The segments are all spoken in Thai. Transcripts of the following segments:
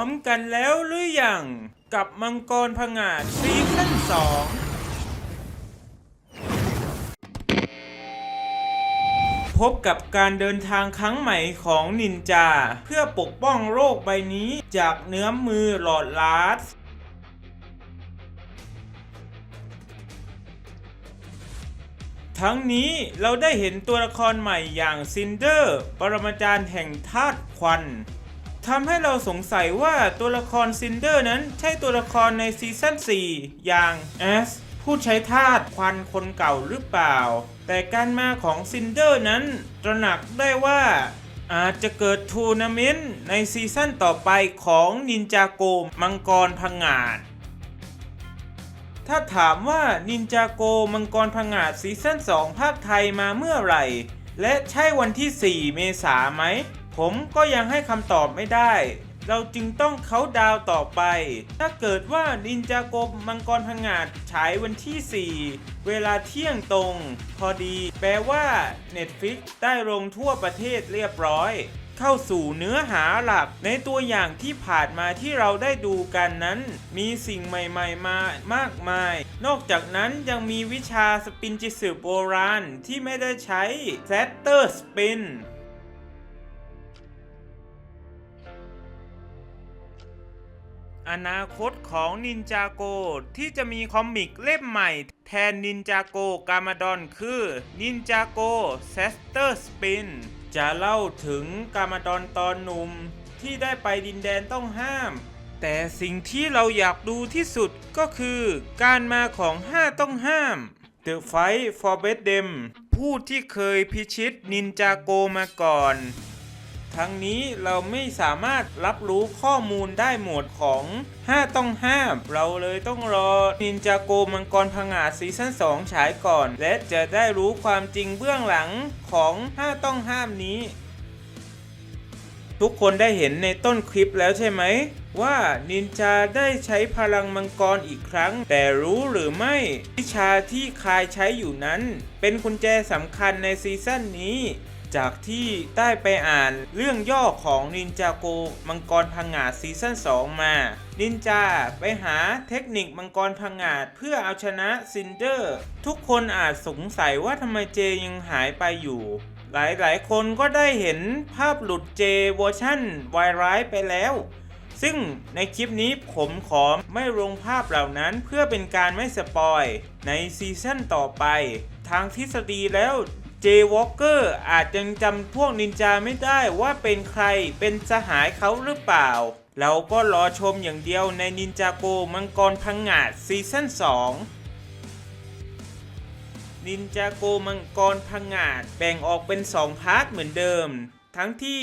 อมกันแล้วหรือยัง กับมังกรผงาดซีซั่นสองพบกับการเดินทางครั้งใหม่ของนินจา เพื่อปกป้องโลกใบนี้จากเนื้อมือหลอดลาสทั้งนี้เราได้เห็นตัวละครใหม่อย่างซินเดอร์ ปรมาจารย์แห่งธาตุควัน ทำให้เราสงสัยว่าตัวละครซินเดอร์นั้นใช่ตัวละครในซีซั่น 4 อย่างแอสผู้ใช้ธาตุควันคนเก่าหรือเปล่า แต่การมาของซินเดอร์นั้น ตระหนักได้ว่าอาจจะเกิดทัวร์นาเมนต์ในซีซั่นต่อไปของนินจาโกมังกรพังงาดถ้าถามว่านินจาโกมังกรพังงาดซีซั่น 2 ภาคไทยมาเมื่อไหร่ และใช่วันที่ 4 เมษาไหม ผมก็ยังให้คำตอบไม่ได้ เราจึงต้องเขาดาวต่อไป ถ้าเกิดว่านินจาโกมังกรพังงาดฉายวันที่ 4 เวลาเที่ยงตรง พอดี แปลว่า Netflix ได้ลงทั่วประเทศเรียบร้อยเข้าสู่เนื้อหาหลักในตัวอย่างที่ผ่านมาที่เราได้ดูกันนั้น มีสิ่งใหม่ ๆ มามากมาย นอกจากนั้นยังมีวิชาสปินจิสึโบราณที่ไม่ได้ใช้แซตเตอร์สปิน อนาคตของนินจาโกที่จะมีคอมิกเล่มใหม่ แทนนินจาโกกามาดอนคือนินจาโกเซสเตอร์สปินจะเล่าถึงกามาดอนตอนหนุ่ม ที่ได้ไปดินแดนต้องห้าม แต่สิ่งที่เราอยากดูที่สุดก็คือการมาของห้าต้องห้าม The Fight for b e d d e m ผู้ที่เคยพิชิตนินจาโกมาก่อน ทั้งนี้เราไม่สามารถรับรู้ข้อมูลได้หมดของ 5 ต้องห้าม เราเลยต้องรอนินจาโกมังกรพังอาจซีซั่น2 ฉายก่อน และจะได้รู้ความจริงเบื้องหลังของ 5 ต้องห้ามนี้ ทุกคนได้เห็นในต้นคลิปแล้วใช่ไหมว่านินจาได้ใช้พลังมังกรอีกครั้ง แต่รู้หรือไม่วิชาที่คายใช้อยู่นั้น เป็นกุญแจสำคัญในซีซั่นนี้ จากที่ได้ไปอ่านเรื่องย่อของนินจาโกมังกรพังงาดซีซั่น2 มา นินจาไปหาเทคนิคมังกรพังงาดเพื่อเอาชนะซินเดอร์ ทุกคนอาจสงสัยว่าทำไมเจยังหายไปอยู่หลายๆ คนก็ได้เห็นภาพหลุดเจเวอร์ชั่นวายร้ายไปแล้ว ซึ่งในคลิปนี้ผมขอไม่ลงภาพเหล่านั้นเพื่อเป็นการไม่สปอย ในซีซั่นต่อไป ทางทฤษฎีแล้ว เจวอ k เกอร์อาจยังจำพวกนินจาไม่ได้ว่าเป็นใครเป็นสหายเขาหรือเปล่า เราก็รอชมอย่างเดียวในนินจาโกมังกรพังงาดซีซั่น2 นินจาโกมังกรพังงาดแบ่งออกเป็น 2 พาร์ทเหมือนเดิม ทั้งที่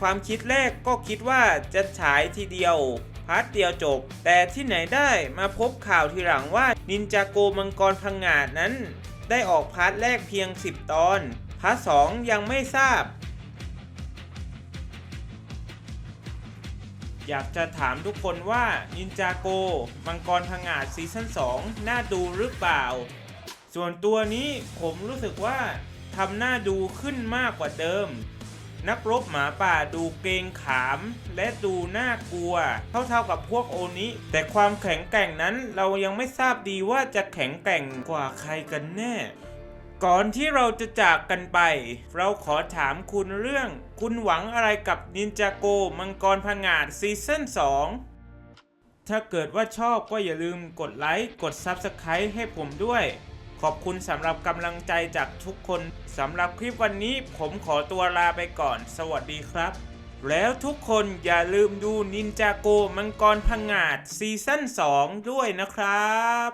ความคิดแรกก็คิดว่าจะฉายทีเดียวพาร์ทเดียวจบ แต่ที่ไหนได้มาพบข่าวทีหลังว่านินจาโกมังกรพังงาดนั้น ได้ออกพาร์ทแรกเพียง 10 ตอน พาร์ทสองยังไม่ทราบ อยากจะถามทุกคนว่านินจาโก มังกรพังอาจซีซั่น2 น่าดูหรือเปล่า ส่วนตัวนี้ผมรู้สึกว่าทำหน้าดูขึ้นมากกว่าเดิม นักรบหมาป่าดูเกรงขาม และดูน่ากลัวเท่าเท่าๆกับพวกโอนิแต่ความแข็งแกร่งนั้นเรายังไม่ทราบดีว่าจะแข็งแกร่งกว่าใครกันแน่ ก่อนที่เราจะจากกันไป เราขอถามคุณเรื่อง คุณหวังอะไรกับนินจาโกมังกรพังงาดซีซั่น2 ถ้าเกิดว่าชอบก็อย่าลืมกดไลค์กด Subscribe ให้ผมด้วย ขอบคุณสำหรับกำลังใจจากทุกคนสำหรับคลิปวันนี้ผมขอตัวลาไปก่อน สวัสดีครับ แล้วทุกคนอย่าลืมดูนินจาโกมังกรพังงาดซีซั่น2 ด้วยนะครับ